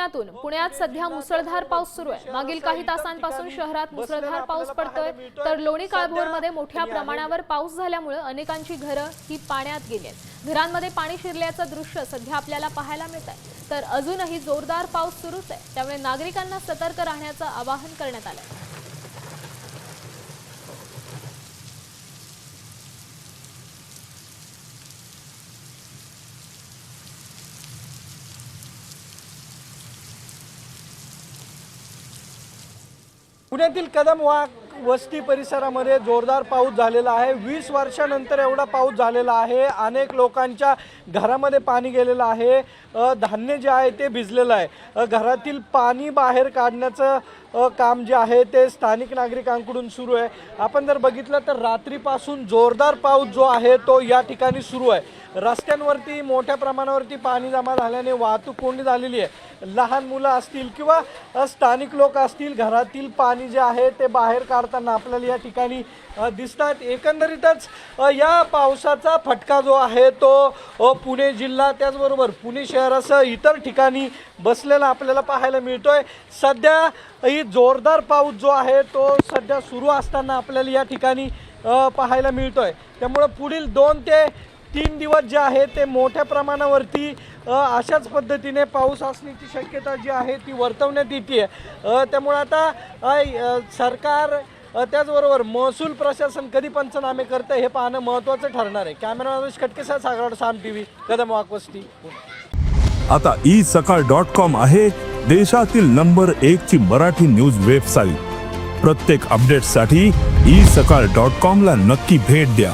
पुण्यातून. पुण्यात सध्या मुसळधार पाऊस सुरू आहे. मागील काही तासांपासून शहरात मुसळधार पाऊस पडतोय. तर लोणी काळभोरमध्ये मोठ्या प्रमाणावर पाऊस झाल्यामुळे अनेकांची घरं ही पाण्यात गेली आहेत. घरांमध्ये पाणी शिरल्याचं दृश्य सध्या आपल्याला पाहायला मिळत आहे. तर अजूनही जोरदार पाऊस सुरूच आहे. त्यामुळे नागरिकांना सतर्क राहण्याचं आवाहन करण्यात आलं पुण्यातील कदम वा वस्ती परिसरामध्ये जोरदार पाऊस झालेला आहे. वीस वर्षानंतर एवढा पाऊस झालेला आहे. अनेक लोकांच्या घरामध्ये पाणी गेलेलं आहे. धान्य जे आहे ते भिजलेलं आहे. घरातील पाणी बाहेर काढण्याचं काम जे आहे ते स्थानिक नागरिकांकडून सुरू आहे. आपण जर बघितलं तर रात्रीपासून जोरदार पाऊस जो आहे तो या ठिकाणी सुरू आहे. रस्त्यांवरती मोठ्या प्रमाणावरती पाणी जमा झाल्याने वाहतूक कोंडी झालेली आहे. लहान मुलं असतील किंवा स्थानिक लोक असतील घरातील पाणी जे आहे ते बाहेर काढताना आपल्याला या ठिकाणी दिसतात. एकंदरीतच या पावसाचा फटका जो आहे तो पुणे जिल्हा त्याचबरोबर पुणे शहरासह इतर ठिकाणी बसलेला आपल्याला पाहायला मिळतोय. सध्या ही जोरदार पाऊस जो आहे तो सध्या सुरू असताना आपल्याला या ठिकाणी पाहायला मिळतोय. त्यामुळं पुढील दोन ते तीन दिवस जे आहे ते मोठ्या प्रमाणावरती अशाच पद्धतीने पाऊस असण्याची शक्यता जी आहे ती वर्तवण्यात येते त्यामुळं आता सरकार त्याचबरोबर महसूल प्रशासन कधी पंचनामे करतं हे पाहणं महत्त्वाचं ठरणार आहे. कॅमेरा खटकेसह सागराड साम टी व्ही कदम वाकवस्ती आता ई सकाळ डॉट कॉम आहे देशातील नंबर एक ची मराठी न्यूज वेबसाईट. प्रत्येक अपडेटसाठी ई सकाळ डॉट कॉम ला नक्की भेट द्या.